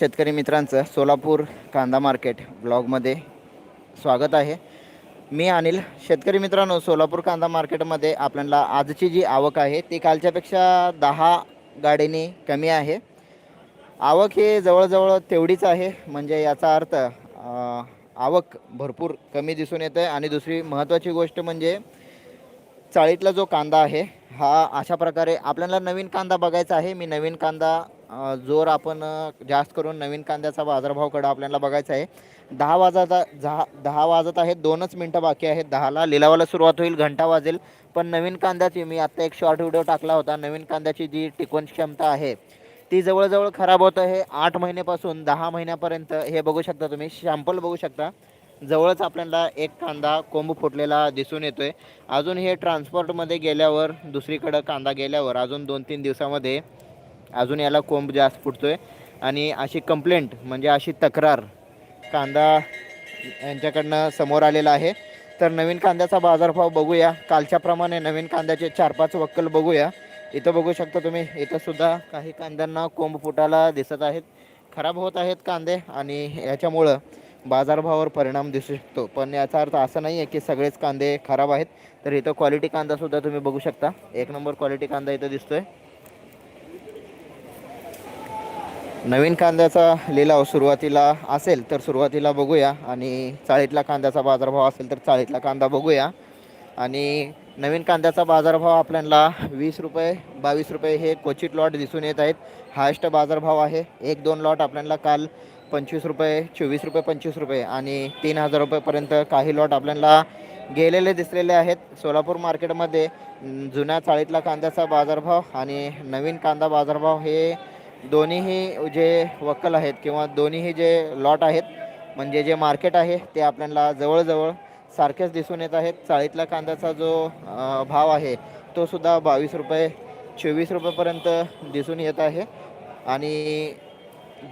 शेतकरी मित्रांचं सोलापूर कांदा मार्केट ब्लॉगमध्ये स्वागत आहे. मी अनिल. शेतकरी मित्रांनो सोलापूर कांदा मार्केटमध्ये आपल्याला आजची जी आवक आहे ती कालच्यापेक्षा दहा गाडीने कमी आहे. आवक ही जवळजवळ तेवढीच आहे म्हणजे याचा अर्थ आवक भरपूर कमी दिसून येते आणि दुसरी महत्त्वाची गोष्ट म्हणजे चाळीतला जो कांदा आहे हा अशा प्रकारे आपल्याला नवीन कांदा बघायचा आहे. मी नवीन कांदा अ, जोर आपण अ, जास्त करून नवीन कांद्याचा बाजारभावकडं आपल्याला बघायचा आहे. दहा वाजत दहा दहा वाजत आहेत दोनच मिनटं बाकी आहेत. दहाला लिलावाला सुरुवात होईल घंटा वाजेल. पण नवीन कांद्याची मी आत्ता एक शॉर्ट व्हिडिओ टाकला होता. नवीन कांद्याची जी टिकवण क्षमता आहे ती जवळजवळ खराब होत आहे. आठ महिन्यापासून दहा महिन्यापर्यंत हे बघू शकता तुम्ही. शॅम्पल बघू शकता. जवळच आपल्याला एक कांदा कोंब फुटलेला दिसून येतोय. अजून हे ट्रान्सपोर्टमध्ये गेल्यावर दुसरीकडं कांदा गेल्यावर अजून दोन तीन दिवसामध्ये अजून याला कोंब जास्त फुटतो आहे आणि अशी कंप्लेंट म्हणजे अशी तक्रार कांदा यांच्याकडनं समोर आलेला आहे. तर नवीन कांद्याचा बाजारभाव बघूया. कालच्याप्रमाणे नवीन कांद्याचे चार पाच वक्कल बघूया. इथं बघू शकता तुम्ही इथंसुद्धा काही कांद्यांना कोंब फुटायला दिसत आहेत. खराब होत आहेत कांदे आणि याच्यामुळं बाजारभावावर परिणाम दिसू शकतो. पण याचा अर्थ असा नाही आहे की सगळेच कांदे खराब आहेत. तर इथं क्वालिटी कांदासुद्धा तुम्ही बघू शकता. एक नंबर क्वालिटी कांदा इथं दिसतो आहे नवीन कांद्याचा लिलाव सुरुवातीला असेल तर सुरुवातीला बघूया आणि चाळीतला कांद्याचा बाजारभाव असेल तर चाळीतला कांदा बघूया. आणि नवीन कांद्याचा बाजारभाव आपल्याला वीस रुपये बावीस रुपये हे क्वचित लॉट दिसून येत आहेत. हायस्ट बाजारभाव आहे. एक दोन लॉट आपल्याला काल पंचवीस रुपये चोवीस रुपये पंचवीस रुपये आणि तीन हजार रुपयेपर्यंत काही लॉट आपल्याला गेलेले दिसलेले आहेत. सोलापूर मार्केटमध्ये जुन्या चाळीतला कांद्याचा बाजारभाव आणि नवीन कांदा बाजारभाव हे दोन्हीही जे वक्कल आहेत किंवा दोन्हीही जे लॉट आहेत म्हणजे जे मार्केट आहे ते आपल्याला जवळजवळ सारखेच दिसून येत आहेत. चाळीतला कांद्याचा जो भाव आहे तो सुद्धा बावीस रुपये चोवीस रुपयेपर्यंत दिसून येत आहे. आणि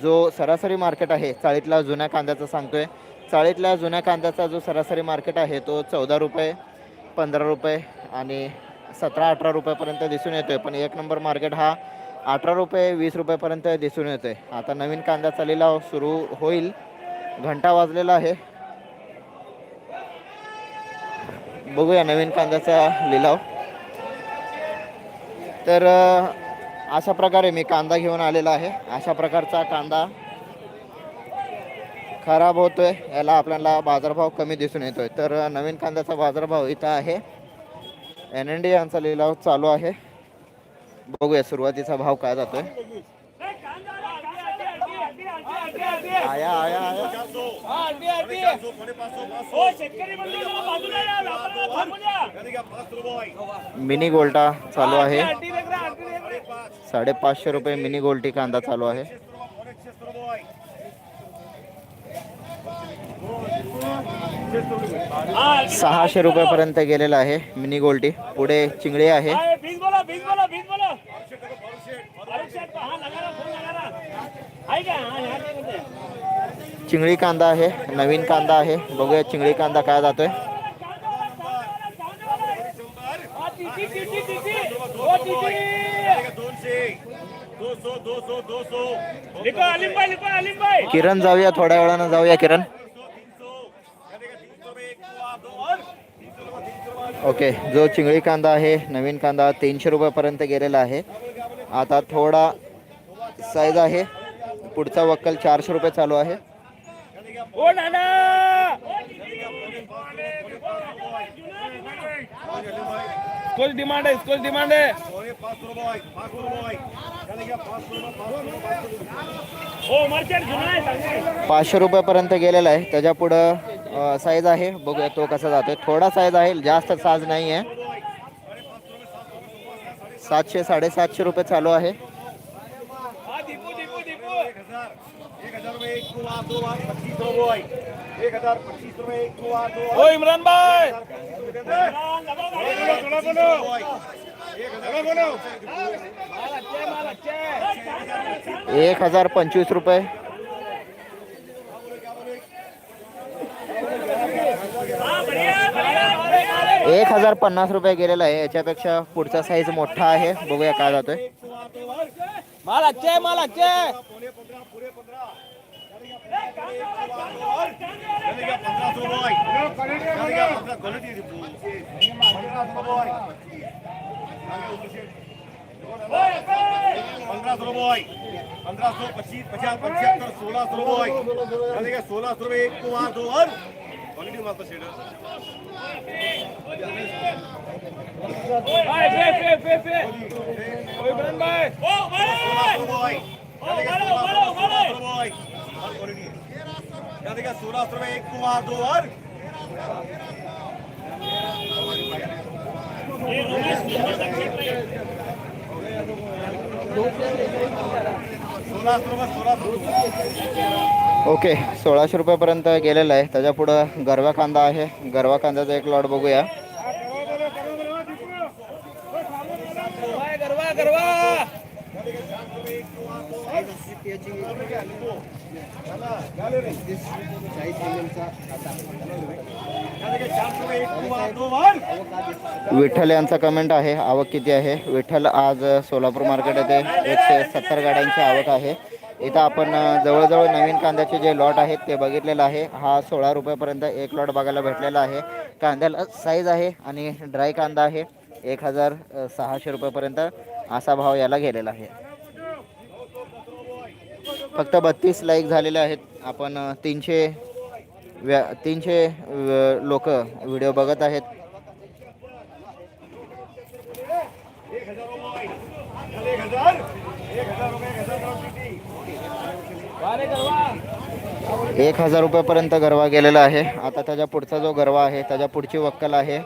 जो सरासरी मार्केट आहे चाळीतला जुन्या कांद्याचा सांगतोय चाळीतल्या जुन्या कांद्याचा जो सरासरी मार्केट आहे तो चौदा रुपये पंधरा रुपये आणि सतरा अठरा रुपयापर्यंत दिसून येतोय. पण एक नंबर मार्केट हा अठरा रुपये वीस रुपयापर्यंत दिसून येते आता नवीन कांद्याचा लिलाव सुरू होईल. घंटा वाजलेला आहे. बघूया नवीन कांद्याचा लिलाव. तर अशा प्रकारे मी कांदा घेऊन आलेला आहे. अशा प्रकारचा कांदा खराब होतोय. याला आपल्याला बाजारभाव कमी दिसून येतोय. तर नवीन कांद्याचा बाजारभाव इथं आहे. एन एन डी यांचा लिलाव चालू आहे. बघूया सुरुवातीचा भाव काय जातोय. आया आया आया. मिनी गोल्टा चालू आहे. साडेपाचशे रुपये मिनी गोल्टी कांदा चालू आहे. सहाशे रुपयापर्यंत गेलेला आहे मिनी गोल्टी. पुढे चिंगळी आहे. चिंगळी कांदा आहे नवीन कांदा आहे. बघूया चिंगळी कांदा काय जातोय. किरण जाऊया थोड्या वेळानं जाऊया किरण. ओके जो चिंगळी कांदा आहे नवीन कांदा तीनशे रुपयापर्यंत गेलेला आहे. आता थोडा साईज आहे. पुढचा वक्कल चारशे रुपये चालू आहे. कुछ डिमांड है कुछ डिमांड है पाचशे रुपयापर्यंत गेलेला आहे. त्याच्या पुढं साईज आहे. बघूया तो कसा जातोय. थोडा साईज आहे जास्त साईज नाही आहे सातशे साडेसातशे रुपये चालू आहे. हाँ इमरान भाई! एक हजार पंचवीस रुपये. एक हजार पन्नास रुपये गेलेला आहे. याच्यापेक्षा पुढचा साईज मोठा आहे. बघूया काय जातोय. पंधरा सो पच्चीस पचास पंच्याहत्तर सोळा सो रुपये सोलह एक को दो क्वालिटी मात्र शेड ओ बाय सोलह सौ रुपये एक कुमार दो और सोलह सौ रुपये सोलह सौ रुपये ओके सोळाशे रुपयापर्यंत गेलेलं आहे. त्याच्या पुढं गरवा कांदा आहे. गरवा कांद्याचा एक लॉट बघूया. विठ्ठल यांचा कमेंट आहे. आवक किती आहे? विठ्ठल आज सोलापूर मार्केट येथे एकशे सत्तर गाड्यांची आवक आहे. इथं आपण जवळजवळ नवीन कांद्याचे जे लॉट आहेत ते बघितलेलं आहे. हा सोळा रुपयापर्यंत एक लॉट बघायला भेटलेला आहे. कांद्याला साईज आहे आणि ड्राय कांदा आहे. एक हजार सहाशे रुपयापर्यंत असा भाव याला गेलेला आहे. फक्त बत्तीस लाईक झालेले आहेत. आपण तीनशे व्या तीनशे लोक व्हिडिओ बघत आहेत. एक हजार रुपयापर्यंत गरवा गेलेला आहे. आता त्याच्या पुढचा जो गरवा आहे त्याच्या पुढची वक्कल आहे.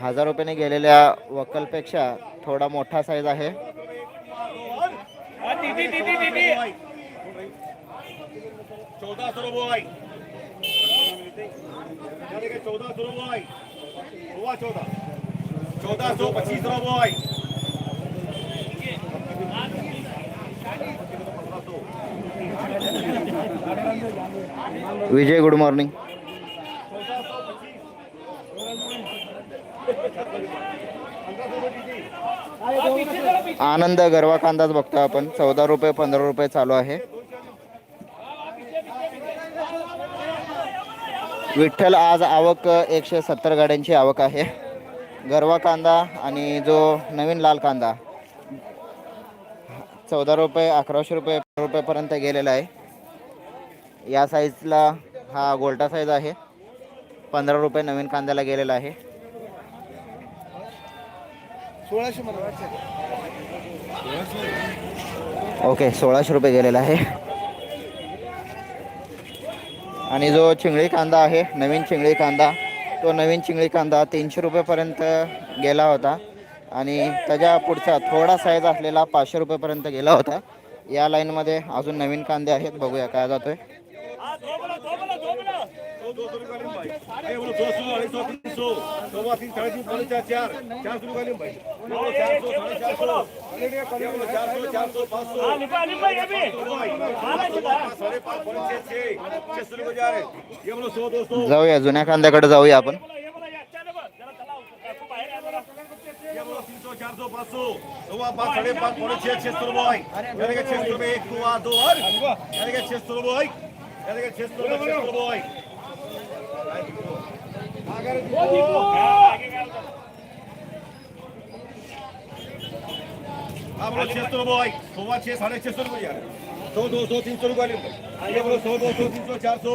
हजार रुपयाने गेलेल्या वक्कलपेक्षा थोडा मोठा साईज आहे. चौदा चौदह सौ रुपये हुआ चौदह चौदह सौ पच्चीस रुपये विजय गुड मॉर्निंग आनंद गरवा कांदाच बघतो आपण. चौदा रुपये पंधरा रुपये चालू आहे. विठ्ठल आज आवक एकशे सत्तर गाड्यांची आवक आहे. गरवा कांदा आणि जो नवीन लाल कांदा चौदा रुपये अकराशे रुपये रुपयेपर्यंत गेलेला आहे. या साईजला हा गोल्टा साईज आहे. पंधरा रुपये नवीन कांद्याला गेलेला आहे. ओके सोळाशे रुपये गेलेला आहे. आणि जो चिंगळी कांदा आहे नवीन चिंगळी कांदा तो नवीन चिंगळी कांदा तीनशे रुपयेपर्यंत गेला होता. आणि त्याच्या पुढचा थोडा साईज असलेला पाचशे रुपयेपर्यंत गेला होता. या लाईनमध्ये अजून नवीन कांदे आहेत बघूया काय जातो आहे जरा ये बोलो तीन सौ चार सौ पाँच सौ सवा पाँच साढ़े पाँच पौने छः छः सौ रुपये यानी कि छः सौ रुपये एक हुआ दो और यानी कि छः सौ रुपये यानी कि छः सौ रुपये छः सौ रुपये सौ रुपये साढ़े सौ रुपये यार सौ दो सौ तीन सौ रुपये बोलो सौ दो सौ तीन सौ चार सौ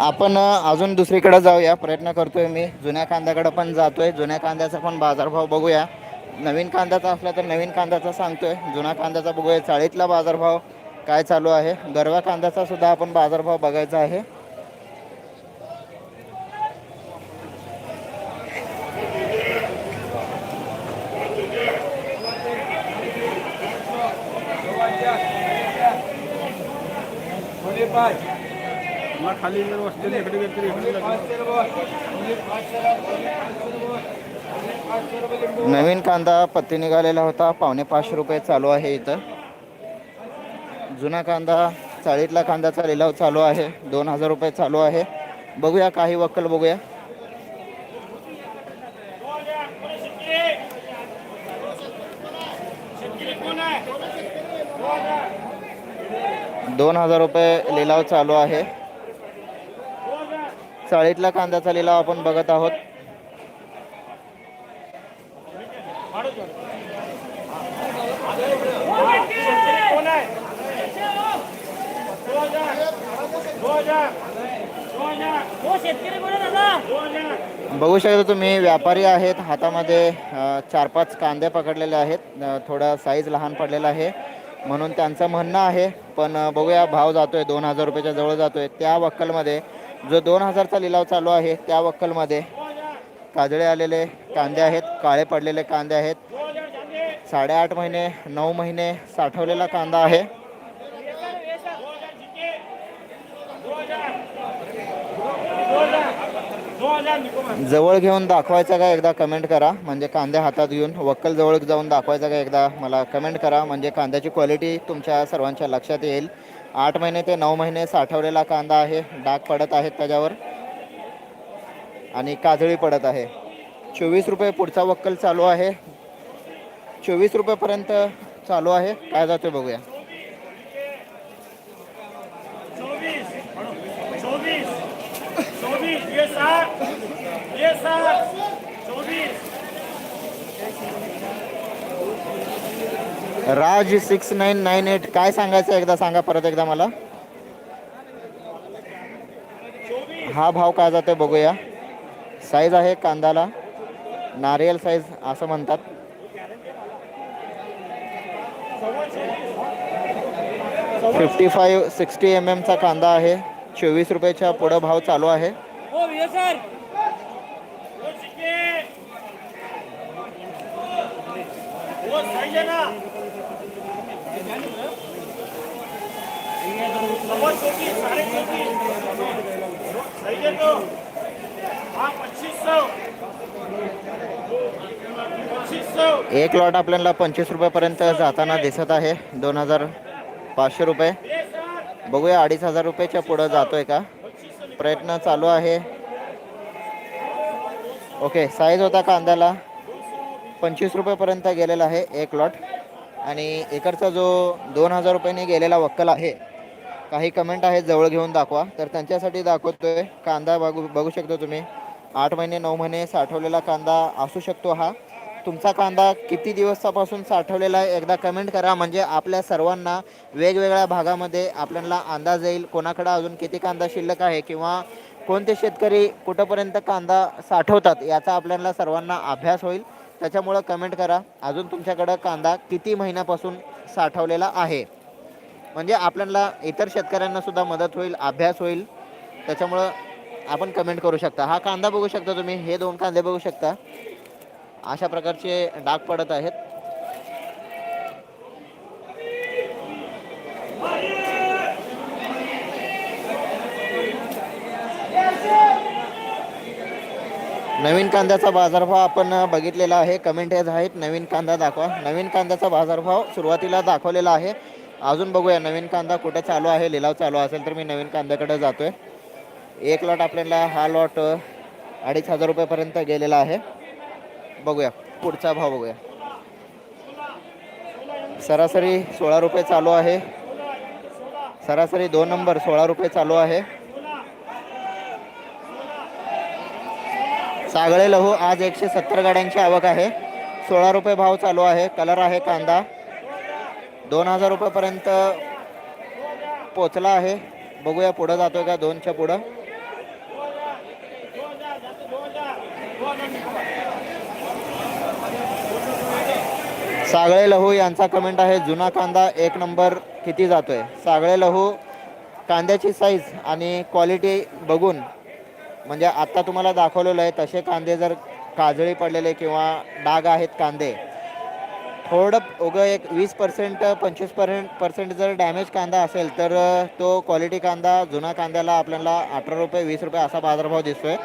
आपण अजून दुसरीकडे जाऊया. प्रयत्न करतोय मी. जुन्या कांद्याकडे पण जातोय. जुन्या कांद्याचा पण बाजारभाव बघूया. नवीन कांद्याचा असला तर नवीन कांद्याचा सांगतोय. जुना कांद्याचा बघूया. चाळीतला बाजारभाव काय चालू आहे? गरवा कांद्याचा सुद्धा आपण बाजारभाव बघायचा आहे. नवीन कांदा पत्ती निघालेला होता. पावणे पाचशे रुपये चालू आहे इथं. जुना कांदा चाळीतला कांद्याचा लिलाव चालू आहे. दोन हजार रुपये चालू आहे. बघूया काही वक्कल बघूया. दोन हजार रुपये लिलाव चालू आहे. चाळीतला कांद्याचा लिलाव आपण बघत आहोत. बघू शकता तुम्ही व्यापारी आहेत. हातामध्ये चार पाच कांदे पकडलेले आहेत. थोडा साईज लहान पडलेला आहे. म्हणून त्यांचं म्हणणं आहे पण बघूया भाव जातोय दोन हजार रुपयाच्या जवळ जातोय. त्या वक्कलमध्ये जो दोन हजारचा लिलाव चालू आहे त्या वक्कलमध्ये काजळे आलेले कांदे आहेत काळे पडलेले कांदे आहेत. साडेआठ महिने नऊ महिने साठवलेला कांदा आहे दोन हजार निको जवळ घेऊन दाखवायचा का एकदा कमेंट करा. म्हणजे कांदे हातात घेऊन वक्कल जवळ जाऊन दाखवायचा का एकदा मला कमेंट करा. म्हणजे कांद्याची क्वालिटी तुमच्या सर्वांच्या लक्षात येईल. आठ महिने ते नऊ महिने साठवलेला कांदा आहे. डाग पडत आहेत त्याच्यावर. आणि काजळी पडत आहे. चोवीस रुपये पुढचा वक्कल चालू आहे. चोवीस रुपयेपर्यंत चालू आहे. काय जातो बघूया. Raj six nine nine eight काय सांगायचं एकदा सांगा परत एकदा मला. हा भाव काय जातोय बघूया. साईज आहे कांदाला. नारियल साईज असं म्हणतात. फिफ्टी फाईव्ह सिक्स्टी एम एमचा कांदा आहे. चोवीस रुपयाच्या पुढं भाव चालू आहे हो ये सर वो सिक्के वो सही है ना वो चौबीस साढ़े चौबीस सही है तो हाँ पच्चीस सौ पाहिजे ना. एक लॉट आपल्याला पंचवीस रुपयापर्यंत जाताना दिसत आहे. दोन हजार पाचशे रुपये. बघूया अडीच हजार रुपयाच्या पुढं जातोय का? प्रयत्न चालू आहे. ओके साईज होता कांद्याला. पंचवीस रुपयेपर्यंत गेलेला आहे एक लॉट आणि एकरचा जो दोन हजार रुपयाने गेलेला वक्कल आहे काही कमेंट आहेत जवळ घेऊन दाखवा. तर त्यांच्यासाठी दाखवतोय कांदा बघू बघू शकतो तुम्ही. आठ महिने नऊ महिने साठवलेला कांदा असू शकतो हा. तुमचा कांदा किती दिवसापासून साठवलेला आहे एकदा कमेंट करा. म्हणजे आपल्या सर्वांना वेगवेगळ्या भागामध्ये आपल्याला अंदाज येईल कोणाकडं अजून किती कांदा शिल्लक आहे किंवा कोणते शेतकरी कुठंपर्यंत कांदा साठवतात याचा आपल्याला सर्वांना अभ्यास होईल. त्याच्यामुळं कमेंट करा. अजून तुमच्याकडं कांदा किती महिन्यापासून साठवलेला आहे? म्हणजे आपल्याला इतर शेतकऱ्यांना सुद्धा मदत होईल अभ्यास होईल. त्याच्यामुळं आपण कमेंट करू शकता. हा कांदा बघू शकता तुम्ही. हे दोन कांदे बघू शकता. अशा प्रकारचे डाग पडत आहेत. नवीन कांद्याचा बाजारभाव आपण बघितलेला आहे. कमेंट येत आहेत. नवीन कांदा दाखवा. नवीन कांद्याचा बाजारभाव सुरुवातीला दाखवलेला आहे. अजून बघूया नवीन कांदा कुठे चालू आहे लिलाव चालू असेल तर मी नवीन कांद्याकडे जातोय. एक लॉट आपल्याला हा लॉट अडीच हजार रुपयापर्यंत गेलेला आहे. बघूया. पुढचा भाव बघूया. सरासरी सोळा रुपये चालू आहे. सरासरी दोन नंबर सोळा रुपये चालू आहे. सागळे लहू आज एकशे सत्तर गाड्यांची आवक आहे. सोळा रुपये भाव चालू आहे. कलर आहे कांदा. दोन हजार रुपयापर्यंत पोचला आहे. बघूया पुढं जातोय का दोनच्या पुढं. सागळे लहू यांचा कमेंट आहे जुना कांदा एक नंबर किती जातोय? सागळे लहू कांद्याची साईज आणि क्वालिटी बघून म्हणजे आत्ता तुम्हाला दाखवलेलं आहे तसे कांदे जर काजळी पडलेले किंवा डाग आहेत कांदे थोडं उगं एक वीस पर्सेंट पंचवीस पर्सेंट पर्सेंट जर डॅमेज कांदा असेल तर तो क्वालिटी कांदा जुना कांद्याला आपल्याला अठरा रुपये वीस रुपये असा बाजारभाव दिसतोय.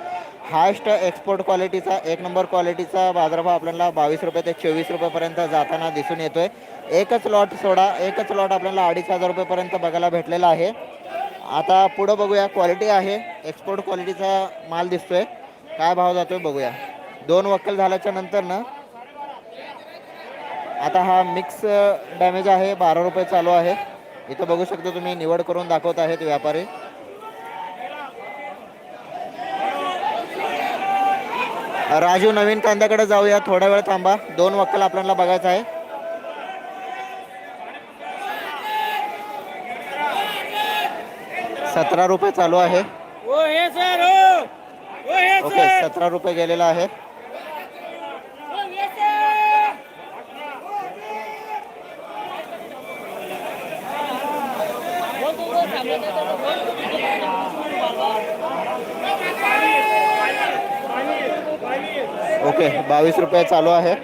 हायस्ट एक्सपोर्ट क्वालिटीचा एक नंबर क्वालिटीचा बाजारभाव आपल्याला बावीस रुपये ते चोवीस रुपयेपर्यंत जाताना दिसून येतोय. एकच लॉट सोडा एकच लॉट आपल्याला अडीच हजार रुपयेपर्यंत बघायला भेटलेला आहे. आता पुढं बघूया क्वालिटी आहे. एक्सपोर्ट क्वालिटीचा माल दिसतोय. काय भाव जातोय बघूया. दोन वक्कल झाल्याच्यानंतर ना आता हा मिक्स डॅमेज आहे. बारा रुपये चालू आहे. इथं बघू शकतो तुम्ही निवड करून दाखवत आहेत व्यापारी. राजू नवीन कांद्याकडे जाऊया. थोडा वेळ थांबा. दोन वक्कल आपल्याला बघायचं आहे. सतरा रुपये चालू आहे. ओके सतरा रुपये गेलेला आहे. ओके बावीस रुपये चालू आहे.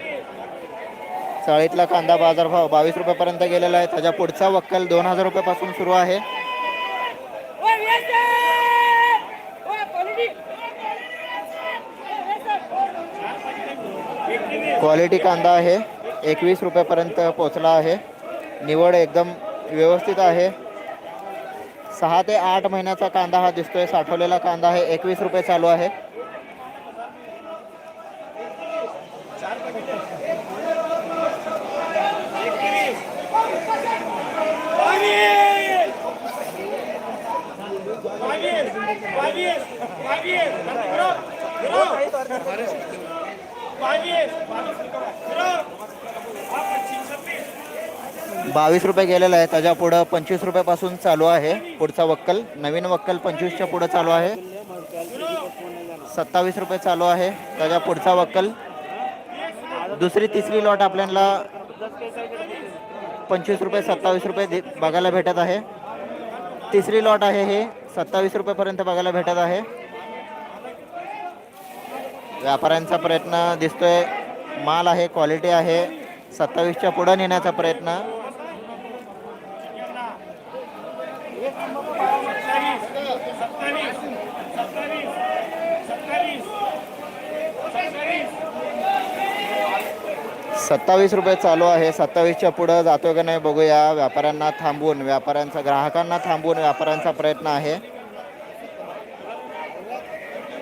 चाळीतला कांदा बाजारभाव बावीस रुपयापर्यंत गेलेला आहे. त्याच्या पुढचा वक्कल दोन हजार रुपयापासून सुरू आहे. क्वालिटी कांदा आहे. एकवीस रुपयापर्यंत पोचला आहे. निवड एकदम व्यवस्थित आहे. सहा ते आठ महिन्याचा कांदा हा दिसतोय. साठवलेला कांदा आहे. एकवीस रुपये चालू आहे. बावीस रुपये गेलेला आहे त्याच्या पुढं पंचवीस रुपयापासून चालू आहे. पुढचा वक्कल नवीन वक्कल पंचवीसच्या पुढं चालू आहे. सत्तावीस रुपये चालू आहे. त्याच्या पुढचा वक्कल. दुसरी तिसरी लॉट आपल्याला पंचवीस रुपये सत्तावीस रुपये बघायला भेटत आहे. तिसरी लॉट आहे हे. सत्तावीस रुपयेपर्यंत बघायला भेटत आहे. व्यापाऱ्यांचा प्रयत्न दिसतोय. माल आहे क्वालिटी आहे. सत्तावीसच्या पुढं नेण्याचा प्रयत्न. सत्तावीस रुपये चालू आहे. सत्तावीसच्या पुढं जातो का नाही बघूया. व्यापाऱ्यांना थांबवून व्यापाऱ्यांचा ग्राहकांना थांबवून व्यापाऱ्यांचा प्रयत्न आहे.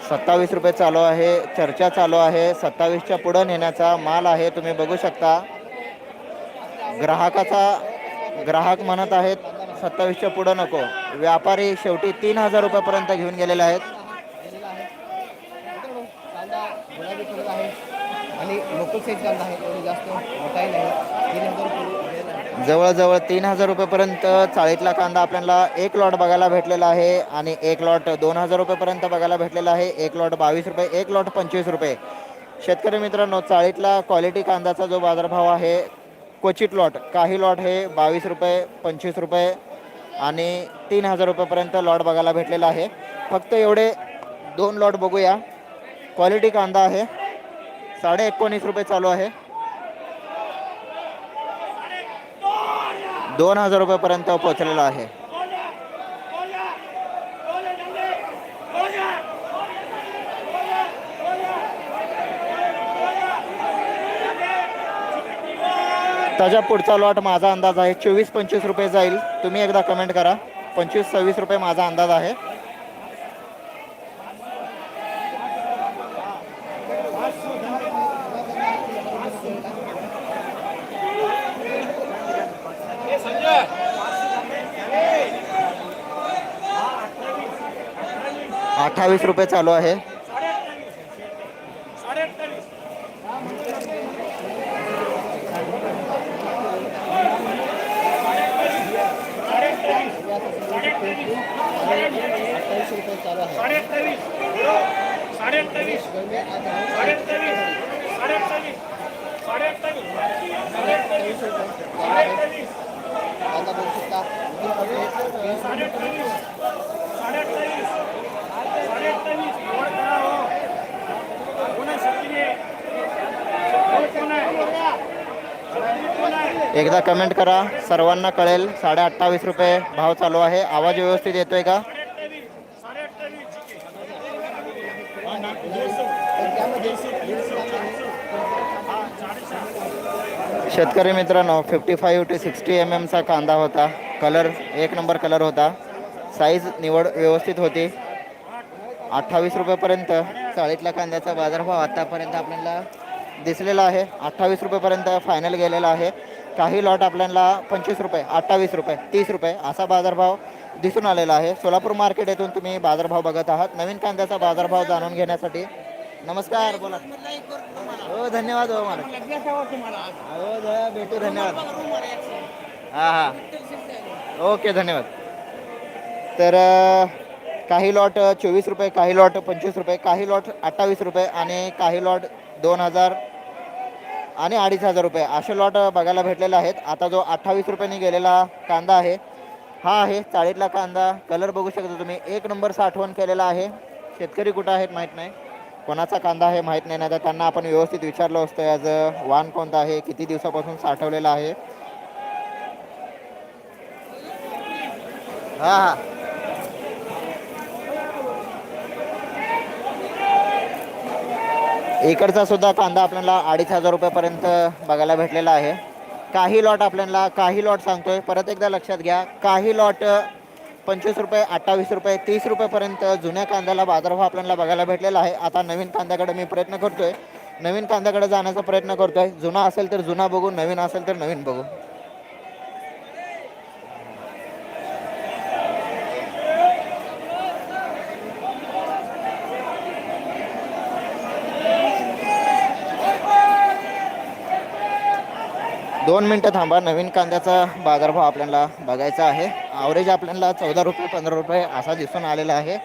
सत्तावीस रुपये चालू आहे चर्चा चालू आहे. सत्तावीसच्या पुढं नेण्याचा माल आहे तुम्ही बघू शकता. ग्राहकाचा ग्राहक म्हणत आहेत सत्तावीसच्या पुढं नको. व्यापारी शेवटी तीन हजार रुपयापर्यंत घेऊन गेलेले आहेत. आणि लोकल साईज कांदा आहे जास्त मोठाही नाही. तीन हजार रुपये जवळजवळ तीन हजार रुपयेपर्यंत चाळीतला कांदा आपल्याला एक लॉट बघायला भेटलेला आहे आणि एक लॉट दोन हजार रुपयेपर्यंत बघायला भेटलेला आहे. एक लॉट बावीस रुपये एक लॉट पंचवीस रुपये. शेतकरी मित्रांनो चाळीतला क्वालिटी कांद्याचा जो बाजारभाव आहे क्वचित लॉट काही लॉट हे बावीस रुपये पंचवीस रुपये आणि तीन हजार रुपयेपर्यंत लॉट बघायला भेटलेला आहे. फक्त एवढे दोन लॉट बघूया. क्वालिटी कांदा आहे. साडे एकोणीस रुपये चालू आहे. दोन हजार रुपयापर्यंत पोहोचलेला आहे. त्याच्या पुढचा लॉट माझा अंदाज आहे चोवीस पंचवीस रुपये जाईल. तुम्ही एकदा कमेंट करा. पंचवीस सव्वीस रुपये माझा अंदाज आहे. अठ्ठावीस रुपये चालू आहे अठ्ठावीस रुपये चालू आहे कांदा बघू शकता इथून पुढे तीस रुपये एकदा कमेंट करा. सर्वांना कळेल. साडे अठ्ठावीस रुपये भाव चालू आहे. आवाज व्यवस्थित येतोय का? शेतकरी मित्रांनो fifty five two sixty M एमचा कांदा होता. कलर एक नंबर कलर होता. साईज निवड व्यवस्थित होती. अठ्ठावीस रुपयेपर्यंत चाळीतल्या कांद्याचा बाजारभाव आतापर्यंत आपल्याला दिसलेला आहे. अठ्ठावीस रुपयेपर्यंत फायनल गेलेला आहे. काही लॉट आपल्याला पंचवीस रुपये अठ्ठावीस रुपये तीस रुपये असा बाजारभाव दिसून आलेला आहे. सोलापूर मार्केट येथून तुम्ही बाजारभाव बघत आहात. नवीन कांद्याचा बाजारभाव जाणून घेण्यासाठी नमस्कार बोला. हो धन्यवाद हो मला हो, हो भेटू धन्यवाद. हां हां. ओके धन्यवाद. तर काही लॉट चोवीस रुपये काही लॉट पंचवीस रुपये काही लॉट अठ्ठावीस रुपये आणि काही लॉट दोन हजार आणि अडीच हजार रुपये. असे लॉट बघायला भेटलेले आहेत. आता जो अठ्ठावीस रुपयांनी गेलेला कांदा आहे हा आहे चाळीतला कांदा. कलर बघू शकता तुम्ही. एक नंबर साठवण केलेला आहे. शेतकरी कुठं आहेत माहीत नाही. कोणाचा कांदा आहे माहीत नाही. ना तर त्यांना आपण व्यवस्थित विचारलं असतं याच वाण कोणतं आहे किती दिवसापासून साठवलेलं आहे. हां हां. इकडचा सुद्धा कांदा आपल्याला अडीच हजार रुपयापर्यंत बघायला भेटलेला आहे. काही लॉट आपल्याला काही लॉट सांगतोय. परत एकदा लक्षात घ्या काही लॉट पंचवीस रुपये अठ्ठावीस रुपये तीस रुपयेपर्यंत जुन्या कांद्याला बाजारभाव आपल्याला बघायला भेटलेला आहे. आता नवीन कांद्याकडे मी प्रयत्न करतोय. नवीन कांद्याकडे जाण्याचा प्रयत्न करतोय. जुना असेल तर जुना बघू नवीन असेल तर नवीन बघू. दोन मिनटं थांबा. नवीन कांद्याचा बाजारभाव आपल्याला बघायचा आहे. ॲव्हरेज आपल्याला चौदा रुपये पंधरा रुपये असा दिसून आलेला आहे.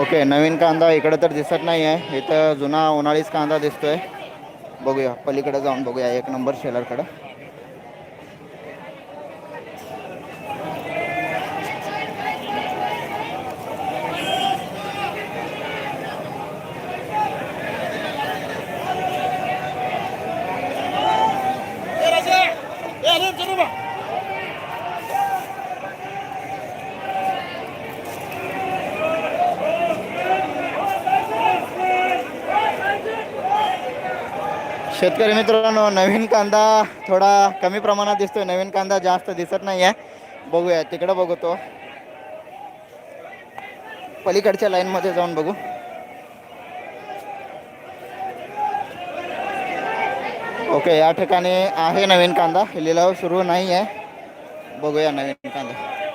ओके नवीन कांदा इकडं तर दिसत नाही आहे इथं जुना उन्हाळीच कांदा दिसतोय. बघूया. पलीकडे जाऊन बघूया एक नंबर शेलरकडं. शेतकरी मित्रांनो नवीन कांदा थोडा कमी प्रमाणात दिसतोय. नवीन कांदा जास्त दिसत नाही आहे बघूया तिकडं बघतो पलीकडच्या लाईनमध्ये जाऊन बघू. ओके या ठिकाणी आहे नवीन कांदा. लिलाव सुरू नाही आहे बघूया नवीन कांदा.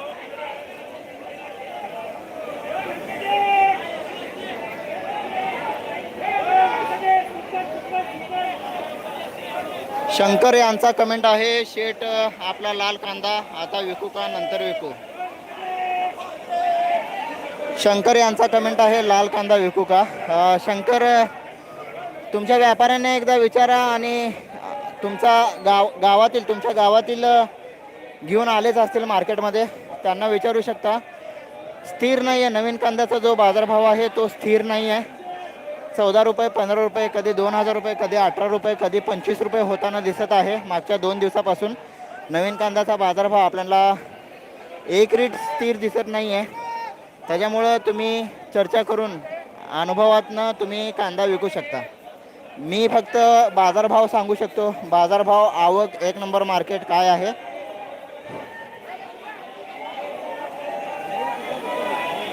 शंकर यांचा कमेंट आहे. शेट आपला लाल कांदा. आता विकू का? नंतर विकू. शंकर यांचा कमेंट आहे. लाल कांदा विकू का? शंकर तुमच्या व्यापाऱ्याने एकदा विचारा आणि तुमचा गाव गावातील तुमच्या गावातील घेऊन आलेच असतील मार्केटमध्ये. त्यांना विचारू शकता. स्थिर नाही आहे नवीन कांद्याचा जो बाजारभाव आहे तो स्थिर नाही आहे चौदा रुपये पंधरा रुपये कधी दोन हजार रुपये कधी अठरा रुपये कधी पंचवीस रुपये होताना दिसत आहे. मागच्या दोन दिवसापासून नवीन कांद्याचा बाजारभाव आपल्याला एक रीट स्थिर दिसत नाही आहे त्याच्यामुळं तुम्ही चर्चा करून अनुभवातनं तुम्ही कांदा विकू शकता. मी फक्त बाजारभाव सांगू शकतो. बाजारभाव आवक एक नंबर मार्केट काय आहे?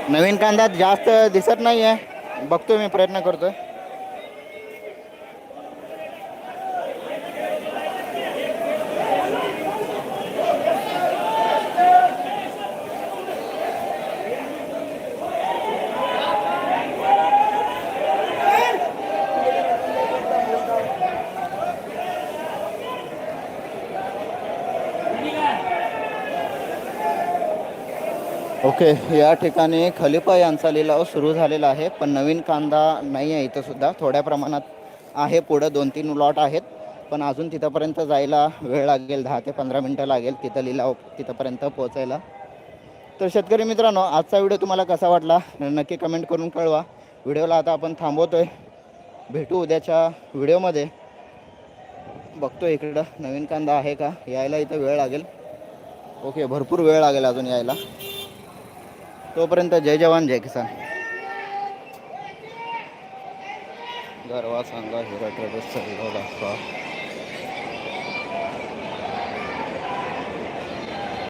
नवीन कांदा जास्त दिसत नाही आहे बघतो मी प्रयत्न करतोय. ओके या ठिकाणी खलिफा यांचा लिलाव सुरू झालेला आहे पण नवीन कांदा नाही आहे इथं सुद्धा. थोड्या प्रमाणात आहे पुढं दोन तीन लॉट आहेत पण अजून तिथंपर्यंत जायला वेळ लागेल दहा ते पंधरा मिनटं लागेल तिथं लिलाव तिथंपर्यंत पोहोचायला. तर शेतकरी मित्रांनो आजचा व्हिडिओ तुम्हाला कसा वाटला? नक्की कमेंट करून कळवा. व्हिडिओला आता आपण थांबवतोय. भेटू उद्याच्या व्हिडिओमध्ये. बघतो इकडं नवीन कांदा आहे का? यायला इथं वेळ लागेल. ओके भरपूर वेळ लागेल अजून यायला. तोपर्यंत जय जवान जय किसान. गरवा सांगा हिरा ट्रेडर्स